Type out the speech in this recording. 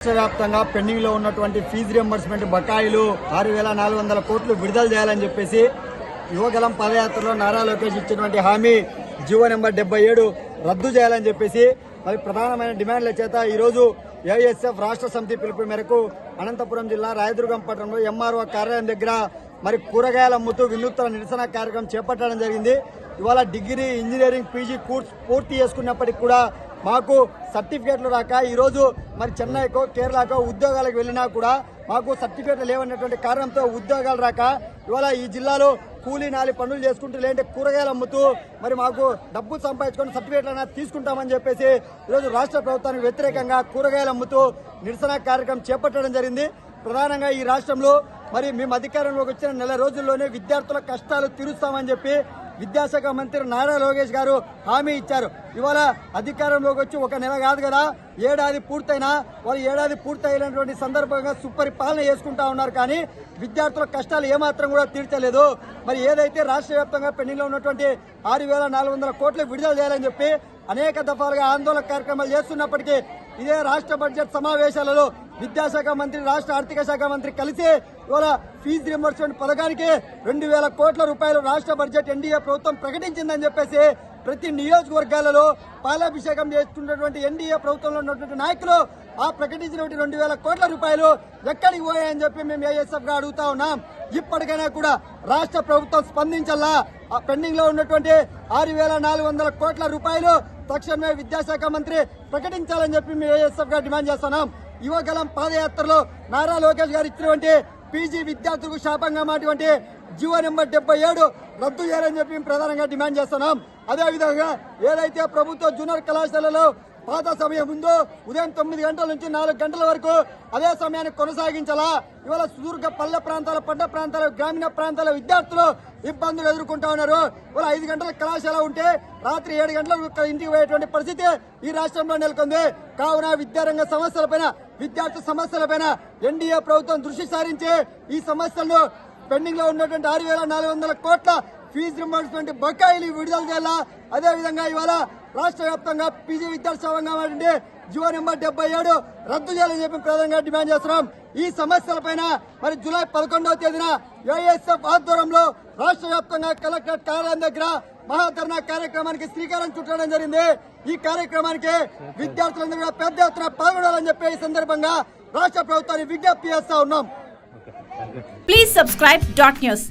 రాష్ట్రవ్యాప్తంగా పెండింగ్లో ఉన్నటువంటి ఫీజు రియంబర్స్మెంట్ బకాయిలు ఆరు వేల నాలుగు వందల కోట్లు విడుదల చేయాలని చెప్పేసి యువగలం పాదయాత్రలో నారా లోకేష్ ఇచ్చినటువంటి హామీ జీవో నెంబర్ డెబ్బై ఏడు రద్దు చేయాలని చెప్పేసి మరి ప్రధానమైన డిమాండ్ల చేత ఈరోజు ఏఎస్ఎఫ్ రాష్ట్ర సమితి పిలుపు మేరకు అనంతపురం జిల్లా రాయదుర్గం పట్టణంలో ఎంఆర్ఓ కార్యాలయం దగ్గర మరి కూరగాయలు అమ్ముతూ వినూత్న నిరసన కార్యక్రమం చేపట్టడం జరిగింది. ఇవాళ డిగ్రీ ఇంజనీరింగ్ పీజీ కోర్స్ పూర్తి చేసుకున్నప్పటికీ కూడా మాకు సర్టిఫికేట్లు రాక ఈరోజు మరి చెన్నైకో కేరళకో ఉద్యోగాలకు వెళ్ళినా కూడా మాకు సర్టిఫికేట్లు లేవన్నటువంటి కారణంతో ఉద్యోగాలు రాక ఇవాళ ఈ జిల్లాలో కూలీ నాలి పనులు చేసుకుంటూ లేదంటే కూరగాయలు అమ్ముతూ మరి మాకు డబ్బు సంపాదించుకొని సర్టిఫికేట్లు అయినా తీసుకుంటామని చెప్పేసి ఈరోజు రాష్ట్ర ప్రభుత్వానికి వ్యతిరేకంగా కూరగాయలు అమ్ముతూ నిరసన కార్యక్రమం చేపట్టడం జరిగింది. ప్రధానంగా ఈ రాష్ట్రంలో మరి మేము అధికారంలోకి వచ్చిన నెల రోజుల్లోనే విద్యార్థుల కష్టాలు తీరుస్తామని చెప్పి విద్యాశాఖ మంత్రి నారా లోకేష్ గారు హామీ ఇచ్చారు. ఇవాళ అధికారంలోకి వచ్చి ఒక నెల కాదు కదా ఏడాది పూర్తయినా వాళ్ళు ఏడాది పూర్తయినటువంటి సందర్భంగా సుపరిపాలన చేసుకుంటా ఉన్నారు కానీ విద్యార్థుల కష్టాలు ఏమాత్రం కూడా తీర్చలేదు. మరి ఏదైతే రాష్ట్ర వ్యాప్తంగా పెండింగ్లో ఉన్నటువంటి ఆరు వేల నాలుగు వందల కోట్లు విడుదల చేయాలని చెప్పి అనేక దఫాలుగా ఆందోళన కార్యక్రమాలు చేస్తున్నప్పటికీ ఇదే రాష్ట్ర బడ్జెట్ సమావేశాలలో విద్యాశాఖ మంత్రి రాష్ట్ర ఆర్థిక శాఖ మంత్రి కలిసి ఇవాళ ఫీజు రింబర్స్మెంట్ పథకానికి రెండు వేల కోట్ల రూపాయలు రాష్ట్ర బడ్జెట్ ఎన్డీఏ ప్రభుత్వం ప్రకటించిందని చెప్పేసి ప్రతి నియోజకవర్గాలలో పాలాభిషేకం చేస్తున్నటువంటి ఎన్డీఏ ప్రభుత్వంలో ఉన్నటువంటి నాయకులు ఆ ప్రకటించినటువంటి రెండు వేల కోట్ల రూపాయలు ఎక్కడికి పోయాయని చెప్పి మేము ఏఎస్ఎఫ్గా అడుగుతా ఉన్నాం. ఇప్పటికైనా కూడా రాష్ట్ర ప్రభుత్వం స్పందించాలా ఆ పెండింగ్లో ఉన్నటువంటి ఆరు వేల నాలుగు వందల కోట్ల రూపాయలు తక్షణమే విద్యాశాఖ మంత్రి ప్రకటించాలని చెప్పి మేము ఏఎస్ఎఫ్గా డిమాండ్ చేస్తున్నాం. యువగలం పాదయాత్రలో నారా లోకేష్ గారు ఇచ్చినటువంటి పీజీ విద్యార్థులకు శాపంగా మాటువంటి జీవో నెంబర్ డెబ్బై ఏడు రద్దు చేయాలని చెప్పి మేము ప్రధానంగా డిమాండ్ చేస్తున్నాం. అదేవిధంగా ఏదైతే ప్రభుత్వ జూనియర్ కళాశాలలో పాత సమయం ఉందో ఉదయం తొమ్మిది గంటల నుంచి నాలుగు గంటల వరకు అదే సమయాన్ని కొనసాగించాలా? ఇవాళ సుదూర్ఘ పల్లె ప్రాంతాల పడ్డ ప్రాంతాల గ్రామీణ ప్రాంతాల విద్యార్థులు ఇబ్బందులు ఎదుర్కొంటా ఉన్నారు. ఇవాళ ఐదు గంటల కళాశాల ఉంటే రాత్రి ఏడు గంటలకు ఇంటికి పోయేటువంటి పరిస్థితి ఈ రాష్ట్రంలో నెలకొంది. కావున విద్యారంగ సమస్యలపైన విద్యార్థి సమస్యలపైన ఎన్డీఏ ప్రభుత్వం దృష్టి సారించి ఈ సమస్యలను పెండింగ్లో ఉన్నటువంటి ఆరు వేల నాలుగు వందల కోట్ల ఫీజు రింబర్స్మెంట్ బకాయిలు విడుదల చేయాలా. అదే విధంగా ఇవాళ రాష్ట్ర వ్యాప్తంగా పీజీ విద్యార్థి సంఘంగా ఉండే నెంబర్ డెబ్బై ఏడు రద్దు చేయాలని చెప్పి ప్రధానంగా డిమాండ్ చేస్తున్నాం. ఈ సమస్యలపైన మరి జూలై పదకొండవ తేదీన ఏఎస్ఎఫ్ ఆధ్వర్యంలో రాష్ట్ర వ్యాప్తంగా కలెక్టరేట్ కార్యాలయం దగ్గర మహాధర్నా కార్యక్రమానికి శ్రీకారం చుట్టడం జరిగింది. ఈ కార్యక్రమానికి విద్యార్థులందరూ కూడా పెద్ద ఎత్తున పాల్గొనాలని చెప్పి ఈ సందర్భంగా రాష్ట్ర ప్రభుత్వాన్ని విజ్ఞప్తి చేస్తా ఉన్నాం. Please subscribe dot news